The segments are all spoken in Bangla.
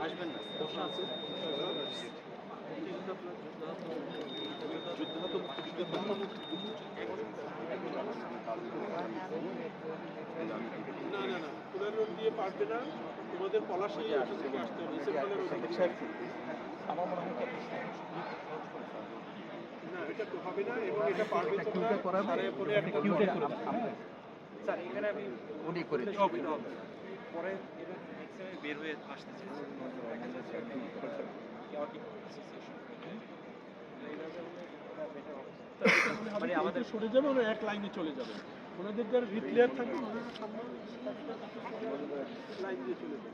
আসবেন না। না না না। পুরান রোড দিয়ে পারবে না তোমাদের পলাশি থেকে আসতে হবে আমার মনে হয় না এটা তো হবে না এবং এটা পারবে তোমরা সাড়ে পরে একটা কিউটে করে স্যার এখানে আমি উনি করে পরে বের হয়ে আসতে চাইছি মানে আমাদের সরে যাবে ওরা এক লাইনে চলে যাবে। ওনাদের যারা রিপ্লেয়ার থাকবে সামনে লাইন দিয়ে চলে যাবে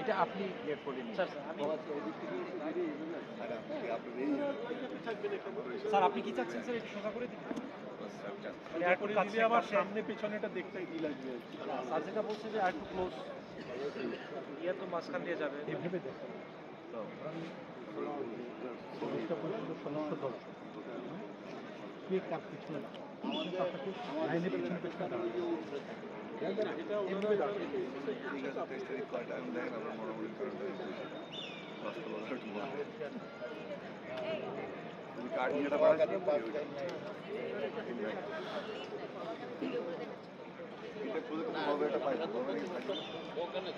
এটা আপনি ইয়ে স্যার আপনি কি চাচ্ছেন স্যার একটু সোজা করে দিন? মানে আর করে একটু দিলে আবার সামনে পেছনেটা দেখতে ই লাগবে। স্যার যেটা বলছে যে আর একটু ক্লোজ ইয়ে তো মাঝখান দিয়ে যাবে। ভেবে দেখো। চল্লিশটা পর্যন্ত সদস্য দল। কে কার পিছনে লাইনের এটা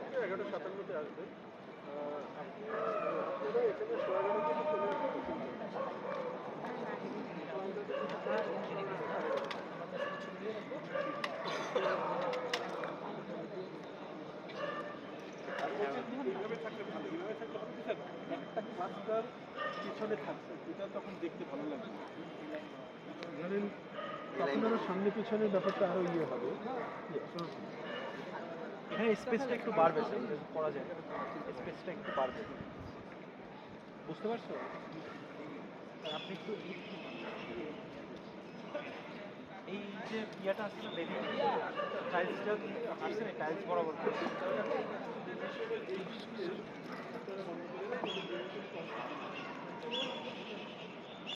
ওনারা এগারোটা সাতান্নতে আসবে আপনি আপনারা এখানে সোয়াগানের দিকে চলে আসবেন আর বলছি, এইভাবে থাকলে ভালো এইভাবে থাকলে হবে কি স্যার একটা পিছনে থাকছে এটা তখন দেখতে ভালো লাগবে ধরেন তখন আরও সামনে পিছনের ব্যাপারটা আরও ইয়ে হবে। এখানে স্পেসটা একটু বাড়বে করা যায়। স্পেসটা একটু বাড়বে। বুঝতে পারছ? আপনি একটু এই যে ইয়েটা আসছে টাইলসটা না টাইলস বরাবর।